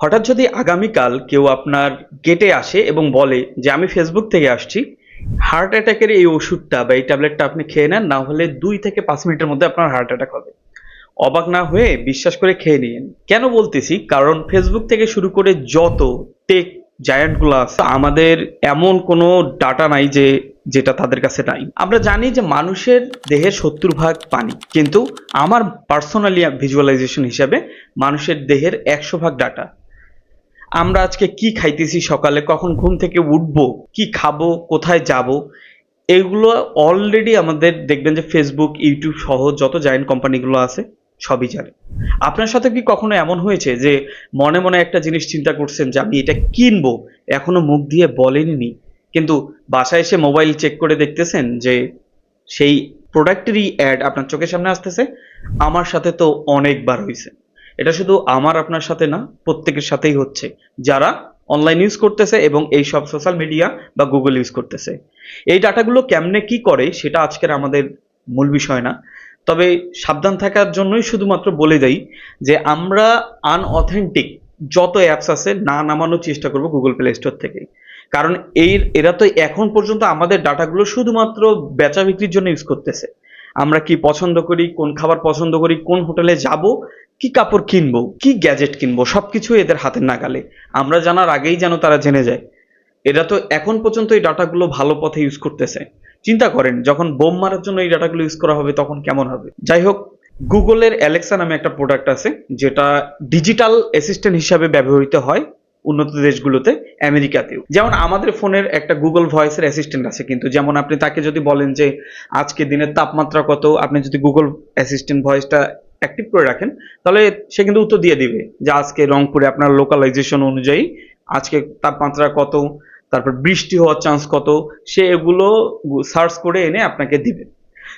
হঠাৎ যদি আগামীকাল কেউ আপনার গেটে আসে এবং বলে যে, আমি ফেসবুক থেকে আসছি হার্ট অ্যাটাকের এই ওষুধটা বা এই ট্যাবলেটটা আপনি খেয়ে নেন, না হলে দুই থেকে পাঁচ মিনিটের মধ্যে আপনার হার্ট অ্যাটাক হবে। অবাক না হয়ে বিশ্বাস করে খেয়ে নিন কেন বলতেছি? কারণ ফেসবুক থেকে শুরু করে যত টেক জায়ান্টগুলো আছে, আমাদের এমন কোনো ডাটা নাই যে, যেটা তাদের কাছে নাই। আমরা জানি যে, মানুষের দেহের সত্তর ভাগ পানি, কিন্তু আমার পার্সোনালি ভিজুয়ালাইজেশন হিসাবে মানুষের দেহের একশো ভাগ ডাটা আমরা আজকে কি খাইতেছি সকালে, কখন ঘুম থেকে উঠবো, কি খাব, কোথায় যাব, এগুলো অলরেডি আমাদের দেখবেন যে ফেসবুক ইউটিউব সহ যত জায়েন্ট কোম্পানিগুলো আছে, সবই জানে। আপনার সাথে কি কখনো এমন হয়েছে যে মনে মনে একটা জিনিস চিন্তা করছেন যে আমি এটা কিনবো, এখনও মুখ দিয়ে বলেননি, কিন্তু বাসায় এসে মোবাইল চেক করে দেখতেছেন যে সেই প্রোডাক্টেরই অ্যাড আপনার চোখের সামনে আসতেছে? আমার সাথে তো অনেকবার হয়েছে এটা শুধু আমার আপনার সাথে না, প্রত্যেকের সাথেই হচ্ছে। যারা অনলাইন ইউজ করতেছে এবং এই সব সোশ্যাল মিডিয়া বা গুগল ইউজ করতেছে। এই ডাটাগুলো কেমনে কি করে, সেটা আজকের আমাদের মূল বিষয় না। তবে সাবধান থাকার জন্যই শুধুমাত্র বলে দেই যে আমরা আনঅথেন্টিক যত অ্যাপস আছে, না নামানোর চেষ্টা করব গুগল প্লে স্টোর থেকে কারণ এই, এরা তো এখন পর্যন্ত আমাদের ডাটাগুলো শুধুমাত্র বেচা বিক্রির জন্য ইউজ করতেছে। আমরা কি পছন্দ করি, কোন খাবার পছন্দ করি, কোন হোটেলে যাব, কি কাপড় কিনবো, কি গ্যাজেট কিনবো সবকিছু এদের হাতের নাগালে। আমরা জানার আগেই যেন তারা জেনে যায়। এরা তো এখন পর্যন্ত এই ডাটাগুলো ভালো পথে ইউজ করতেছে। চিন্তা করেন, যখন বোম মারার জন্য এই ডাটাগুলো ইউজ করা হবে, তখন কেমন হবে? যাই হোক গুগলের অ্যালেক্সা নামে একটা প্রোডাক্ট আছে, যেটা ডিজিটাল অ্যাসিস্ট্যান্ট হিসাবে ব্যবহৃত হয়। উন্নত দেশগুলোতে, আমেরিকাতেও। যেমন আমাদের ফোনের একটা গুগল ভয়েসের অ্যাসিস্ট্যান্ট আছে কিন্তু, যেমন আপনি তাকে যদি বলেন যে, আজকে দিনের তাপমাত্রা কত? আপনি যদি গুগল অ্যাসিস্ট্যান্ট ভয়েসটা অ্যাক্টিভ করে রাখেন, তাহলে সে কিন্তু উত্তর দিয়ে দিবে যে, আজকে রংপুরে আপনার লোকালাইজেশন অনুযায়ী আজকে তাপমাত্রা কত? তারপর বৃষ্টি হওয়ার চান্স কত? সে এগুলো সার্চ করে এনে আপনাকে দিবে।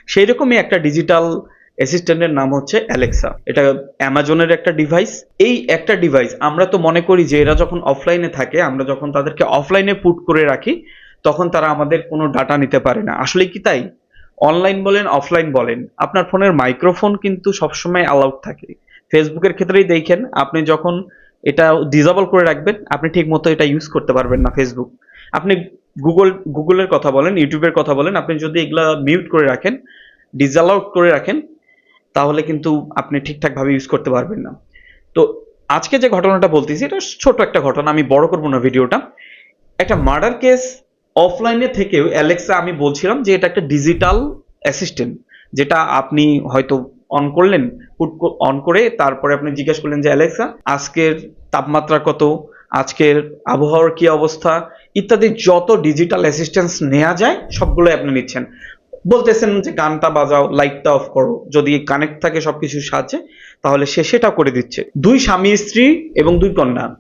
সেই রকমই একটা ডিজিটাল অ্যাসিস্ট্যান্টের নাম হচ্ছে অ্যালেক্সা এটা অ্যামাজনের একটা ডিভাইস এই একটা ডিভাইস আমরা তো মনে করি যে এরা যখন অফলাইনে থাকে, আমরা যখন তাদেরকে অফলাইনে পুট করে রাখি, তখন তারা আমাদের কোনো ডাটা নিতে পারে না। আসলে কি তাই? অনলাইন বলেন অফলাইন বলেন, আপনার ফোনের মাইক্রোফোন কিন্তু সবসময় অ্যালাউড থাকে। ফেসবুকের ক্ষেত্রেই দেখেন, আপনি যখন এটা ডিজাবল করে রাখবেন, আপনি ঠিক মতো এটা ইউজ করতে পারবেন না ফেসবুক আপনি গুগল গুগলের কথা বলেন ইউটিউবের কথা বলেন, আপনি যদি এগুলা মিউট করে রাখেন ডিসঅ্যালাউড করে রাখেন তাহলে কিন্তু আপনি ঠিকঠাকভাবে ইউজ করতে পারবেন না। তো আজকে যে ঘটনাটা বলতেছি, এটা ছোট একটা ঘটনা, আমি বড় করব না ভিডিওটা। একটা মার্ডার কেস অফলাইনে থেকেও অ্যালেক্সা আমি বলছিলাম যে এটা একটা ডিজিটাল অ্যাসিস্ট্যান্ট যেটা আপনি হয়তো অন করলেন অন করে তারপরে আপনি জিজ্ঞেস করলেন যে অ্যালেক্সা আজকের তাপমাত্রা কত? আজকের আবহাওয়ার কি অবস্থা? ইত্যাদি যত ডিজিটাল অ্যাসিস্ট্যান্স নেওয়া যায়, সবগুলোই আপনি নিচ্ছেন। বলতেছেন যে গানটা বাজাও লাইটটা অফ করো। যদি কানেক্ট থাকে সবকিছু সাহায্যে, তাহলে সে সেটা করে দিচ্ছে। দুই স্বামী, স্ত্রী এবং দুই কন্যা।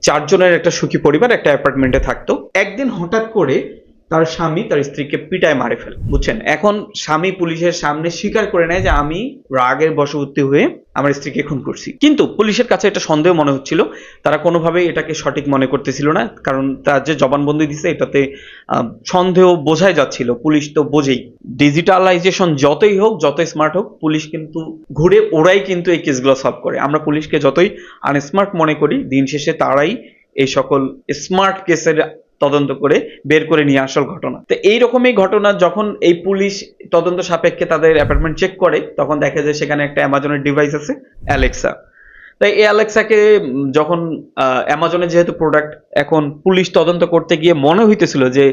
চারজনের একটা সুখী পরিবার, একটা অ্যাপার্টমেন্টে থাকতো। একদিন হঠাৎ করে তার স্বামী তার স্ত্রীকে পিটায়, মারে ফেলে। বুঝছেন? এখন স্বামী পুলিশের সামনে স্বীকার করে নেয় যে আমি রাগের বশবর্তী হয়ে আমার স্ত্রীকে খুন করছি। কিন্তু পুলিশের কাছে এটা সন্দেহ মনে হচ্ছিল। তারা কোনোভাবেই এটাকে সঠিক মনে করতেছিল না। কারণ তার যে জবানবন্দি দিছে, এটাতে সন্দেহ বোঝাই যাচ্ছিল। পুলিশ তো বোঝেই। ডিজিটালাইজেশন যতই হোক, যতই স্মার্ট হোক, পুলিশ কিন্তু ঘুরে ওরাই কিন্তু এই কেসগুলো সলভ করে। আমরা পুলিশকে যতই আনস্মার্ট মনে করি, দিন শেষে তারাই এই সকল স্মার্ট কেসের তদন্ত করে বের করে নিয়ে আসল ঘটনা। তো এইরকমই ঘটনা যখন এই পুলিশ তদন্ত সাপেক্ষে তাদের অ্যাপার্টমেন্ট চেক করে, তখন দেখা যায় সেখানে একটা অ্যামাজনের ডিভাইস আছে অ্যালেক্সা তাই এই অ্যালেক্সাকে যখন অ্যামাজনের যেহেতু প্রোডাক্ট এখন পুলিশ তদন্ত করতে গিয়ে মনে হইতেছিল যে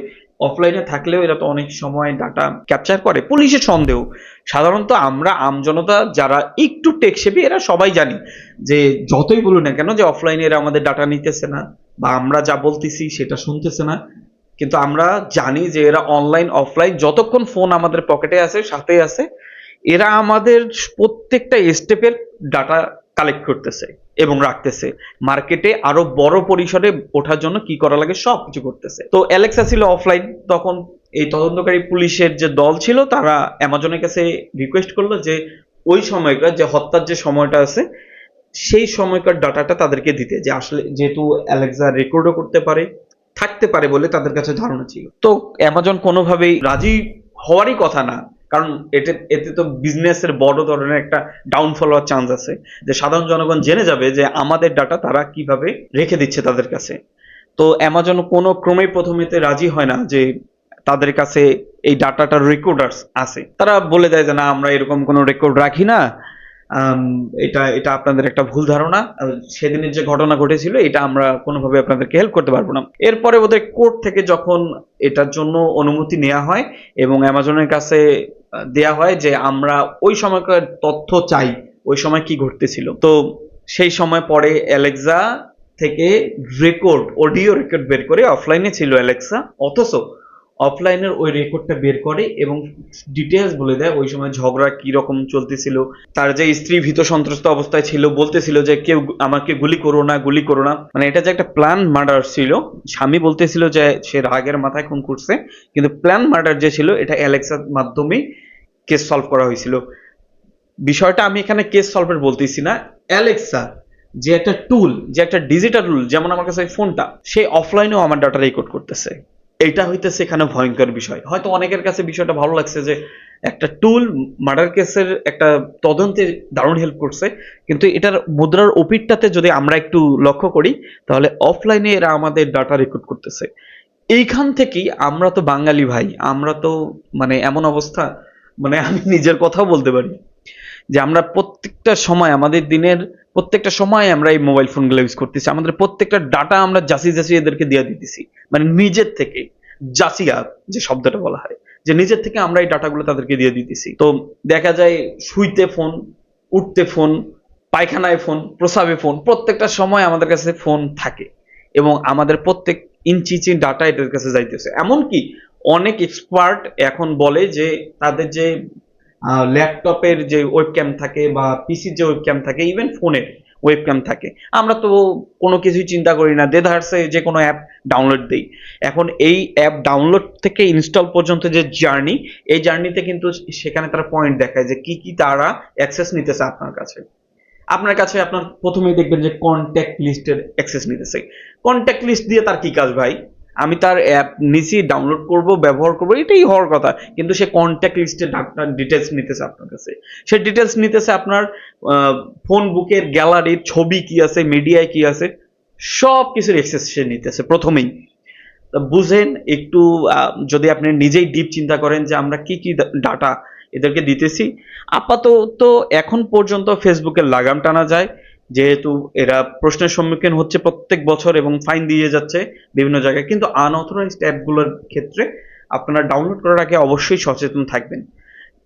অফলাইনে থাকলেও এরা তো অনেক সময় ডাটা ক্যাপচার করে, পুলিশের সন্দেহ। সাধারণত আমরা আমজনতা যারা একটু টেকসেবি এরা সবাই জানি যে যতই বলুন না কেন যে অফলাইনে এরা আমাদের ডাটা নিতেছে না। বা আমরা যা বলতেছি সেটা শুনতেছে না। কিন্তু আমরা জানি যে এরা অনলাইন অফলাইন যতক্ষণ ফোন আমাদের পকেটে আছে সাথে আছে, এরা আমাদের প্রত্যেকটা স্টেপের ডাটা কালেক্ট করতেছে এবং রাখতেছে। মার্কেটে আরও বড় পরিসরে ওঠার জন্য কি করা লাগে সব কিছু করতেছে। তো অ্যালেক্সা ছিল অফলাইন তখন এই তদন্তকারী পুলিশের যে দল ছিল, তারা অ্যামাজনের কাছে রিকোয়েস্ট করল যে ওই সময়টা যে হত্যার যে সময়টা আছে সেই সময়কার ডাটাটা তাদেরকে দিতে, যে আসলে যেহেতু অ্যালেক্সা রেকর্ডও করতে পারে, থাকতে পারে বলে তাদের কাছে ধারণা ছিল। তো অ্যামাজন কোনোভাবেই রাজি হওয়ারই কথা না, কারণ এতে এতে তো বিজনেসের বড় ধরনের একটা ডাউনফল হওয়ার চান্স আছে, যে সাধারণ জনগণ জেনে যাবে যে আমাদের ডাটা তারা কীভাবে রেখে দিচ্ছে তাদের কাছে। তো অ্যামাজন কোনো ক্রমেই প্রথমেতে রাজি হয় না যে তাদের কাছে এই ডাটাটার রেকর্ডার্স আছে। তারা বলে দেয় যে না, আমরা এরকম কোনো রেকর্ড রাখি না এটা এটা আপনাদের একটা ভুল ধারণা। সেদিনের যে ঘটনা ঘটেছিল, এটা আমরা কোনোভাবে আপনাদেরকে হেল্প করতে পারব না। এরপরে ওদের কোর্ট থেকে যখন এটার জন্য অনুমতি নেওয়া হয় এবং অ্যামাজনের কাছে দেয়া হয় যে আমরা ওই সময়কার তথ্য চাই, ওই সময় কি ঘটতেছিল। তো সেই সময় পরে অ্যালেক্সা থেকে রেকর্ড অডিও রেকর্ড বের করে অফলাইনে ছিল অ্যালেক্সা। অথচ অফলাইনের ওই রেকর্ডটা বের করে এবং ডিটেলস বলে দেয় ওই সময় ঝগড়া কি রকম চলতেছিল। তার যে স্ত্রী ভীত সন্ত্রস্ত অবস্থায় ছিল, বলতেছিল যে কেউ আমাকে গুলি করো না, গুলি করো না। মানে এটা যে একটা প্ল্যান মার্ডার ছিল, স্বামী বলতেছিল যে সে রাগের মাথায় খুন করছে, কিন্তু প্ল্যান মার্ডার যে ছিল, এটা অ্যালেক্সার মাধ্যমে কেস সলভ করা হয়েছিল। বিষয়টা আমি এখানে কেস সলভের বলতেছি না। অ্যালেক্সা যে একটা টুল যে একটা ডিজিটাল টুল যেমন আমার কাছে ফোনটা সে অফলাইনেও আমার ডাটা রেকর্ড করতেছে। এটা হইতেছে এখানে ভয়ঙ্কর বিষয়। হয়তো অনেকের কাছে বিষয়টা ভালো লাগছে যে একটা টুল মার্ডার কেসের একটা তদন্তে দারুণ হেল্প করছে, কিন্তু এটার মুদ্রার ওপিটটাতে যদি আমরা একটু লক্ষ্য করি, তাহলে অফলাইনে এরা আমাদের ডাটা রেকর্ড করতেছে। এইখান থেকেই আমরা তো বাঙালি ভাই, আমরা তো মানে এমন অবস্থা মানে আমি নিজের কথাও বলতে পারি। যে আমরা প্রত্যেকটা সময় আমাদের দিনের প্রত্যেকটা সময় আমরা এই মোবাইল ফোনগুলো ইউজ করতেছি। আমাদের প্রত্যেকটা ডাটা আমরা জাসি জাসি এদেরকে দিয়ে দিতেছি। মানে নিজের থেকে জাসিয়া যে শব্দটা বলা হয়, যে নিজের থেকে আমরা এই ডাটাগুলো তাদেরকে দিয়ে দিতেছি। তো দেখা যায় শুইতে ফোন উঠতে ফোন পায়খানায় ফোন প্রসাবে ফোন প্রত্যেকটা সময় আমাদের কাছে ফোন থাকে এবং আমাদের প্রত্যেক ইঞ্চি ইঞ্চি ডাটা এদের কাছে যাইতেছে। এমনকি অনেক এক্সপার্ট এখন বলে যে তাদের যে ল্যাপটপের যে ওয়েবক্যাম থাকে বা পিসির যে ওয়েবক্যাম থাকে ইভেন ফোনের ওয়েবক্যাম থাকে। আমরা তো কোনো কিছুই চিন্তা করি না। দেধারসে যে কোনো অ্যাপ ডাউনলোড দেই। এখন এই অ্যাপ ডাউনলোড থেকে ইনস্টল পর্যন্ত যে জার্নি এই জার্নিতে কিন্তু সেখানে তারা পয়েন্ট দেখায় যে কি কি তারা অ্যাক্সেস নিতেছে আপনার কাছে। আপনার কাছে আপনার প্রথমেই দেখবেন যে কন্ট্যাক্ট লিস্টের অ্যাক্সেস নিতেছে। কন্ট্যাক্ট লিস্ট দিয়ে তার কি কাজ ভাই? আমি তার অ্যাপ নিছি ডাউনলোড করব, ব্যবহার করব, এটাই হওয়ার কথা। কিন্তু সে কন্ট্যাক্ট লিস্টে ডাক্তার ডিটেলস নিতেছে আপনার কাছে। সে ডিটেলস নিতেছে আপনার ফোন বুকের গ্যালারির ছবি কি আছে মিডিয়ায় কি আছে সব কিছুর অ্যাক্সেস সে নিতেছে প্রথমেই। বুঝেন একটু যদি আপনি নিজেই ডিপ চিন্তা করেন যে আমরা কি কি ডাটা এদেরকে দিতেছি, আপাতত এখন পর্যন্ত ফেসবুকের লাগাম টানা যায়। যেহেতু এরা প্রশ্নের সম্মুখীন হচ্ছে প্রত্যেক বছর এবং ফাইন দিয়ে যাচ্ছে বিভিন্ন জায়গায়, কিন্তু আনঅথরাইজড অ্যাপগুলোর ক্ষেত্রে আপনারা ডাউনলোড করার আগে অবশ্যই সচেতন থাকবেন।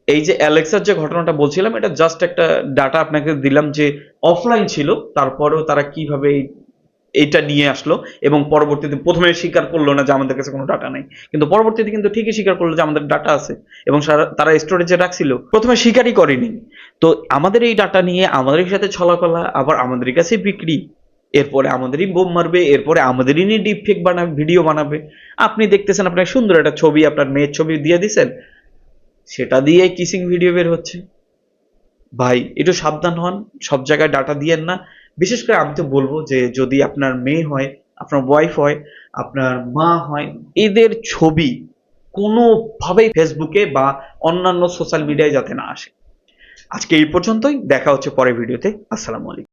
এই যে অ্যালেক্সার যে ঘটনাটা বলছিলাম, এটা জাস্ট একটা ডাটা আপনাকে দিলাম যে অফলাইন ছিল, তারপরেও তারা কীভাবে এই- এইটা নিয়ে আসলো এবং পরবর্তীতে প্রথমে স্বীকার করল না যে আমাদের কাছে কোনো ডাটা নাই। কিন্তু পরবর্তীতে কিন্তু ঠিকই স্বীকার করল যে আমাদের ডাটা আছে এবং তারা স্টোরেজে রাখছিল। প্রথমে স্বীকারই করেনি। তো আমাদের এই ডাটা নিয়ে আমাদের সাথে ছলাকলা, আবার আমাদের কাছে বিক্রি। এরপরে আমাদেরই বোম মারবে, এরপরে আমাদেরই নিয়ে ডিপ ফেক বানাবে ভিডিও বানাবে। আপনি দেখতেছেন আপনার সুন্দর একটা ছবি, আপনার মেয়ের ছবি দিয়ে দিছেন। সেটা দিয়ে কিসিং ভিডিও বের হচ্ছে। ভাই, একটু সাবধান হন। সব জায়গায় ডাটা দিয়েন না। বিশেষ করে আমি তো বলব যে যদি আপনার মেয়ে হয়, আপনার ওয়াইফ হয়, আপনার মা হয়, এদের ছবি কোনোভাবেই ফেসবুকে বা অন্যান্য সোশ্যাল মিডিয়ায় যাতে না আসে। আজকে এই পর্যন্তই, দেখা হচ্ছে পরের ভিডিওতে আসসালামু আলাইকুম।